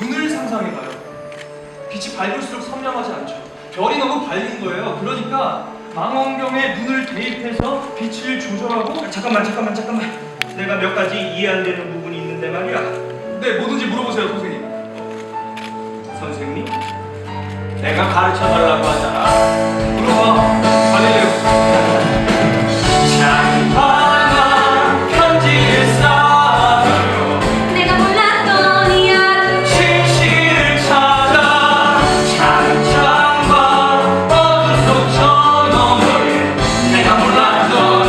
눈을 상상해봐요. 빛이 밝을수록 선명하지 않죠. 별이 너무 밝은 거예요. 그러니까 망원경에 눈을 대입해서 빛을 조절하고 아, 잠깐만 잠깐만 잠깐만 내가 몇 가지 이해 안 되는 부분이 있는데 말이야 네 뭐든지 물어보세요 선생님 선생님 내가 가르쳐달라고 하잖아 너.